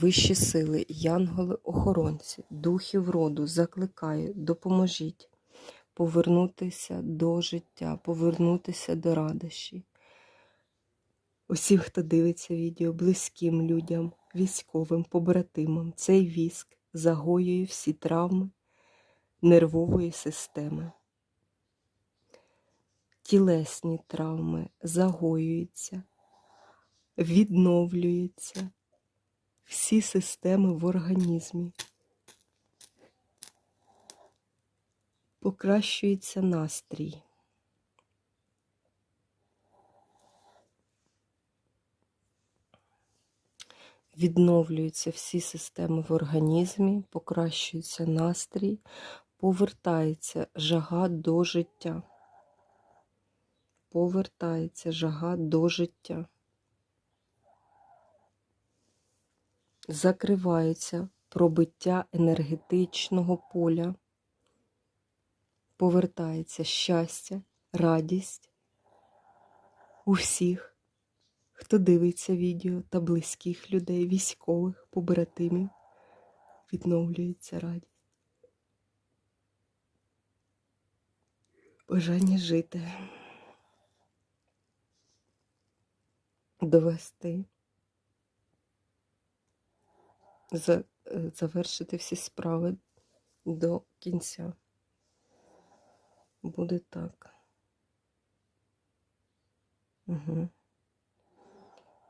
вищі сили, янголи-охоронці, духів роду, закликаю, допоможіть повернутися до життя, повернутися до радощі. Усім, хто дивиться відео, близьким людям, військовим, побратимам, цей віск загоює всі травми нервової системи. Тілесні травми загоюються, відновлюються всі системи в організмі. Покращується настрій. Відновлюються всі системи в організмі, покращується настрій, повертається жага до життя. Повертається жага до життя. Закривається пробиття енергетичного поля. Повертається щастя, радість у всіх, хто дивиться відео та близьких людей, військових, побратимів, відновлюється радість. Бажання жити, довести, завершити всі справи до кінця. Буде так. Угу.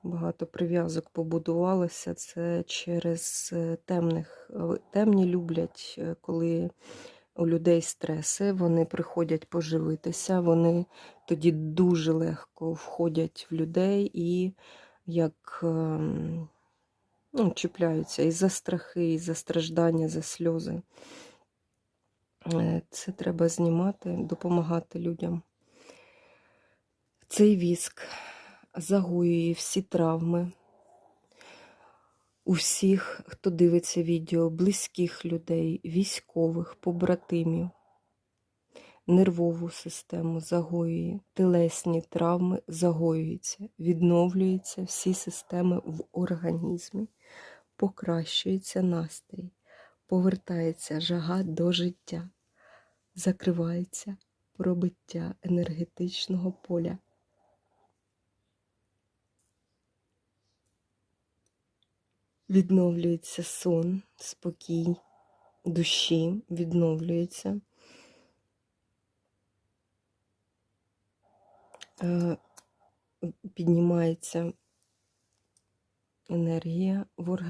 Багато прив'язок побудувалося. Це через е, темних. е, Темні люблять, е, коли у людей стреси, вони приходять поживитися, вони тоді дуже легко входять в людей і як ем, ну, чіпляються і за страхи, і за страждання, за сльози. Е, Це треба знімати, допомагати людям. Цей віск загоює всі травми у всіх, хто дивиться відео, близьких людей, військових, побратимів, нервову систему загоює, телесні травми загоюються, відновлюються всі системи в організмі, покращується настрій, повертається жага до життя, закривається пробиття енергетичного поля. Відновлюється сон, спокій душі, відновлюється. Е, Піднімається енергія в організмі.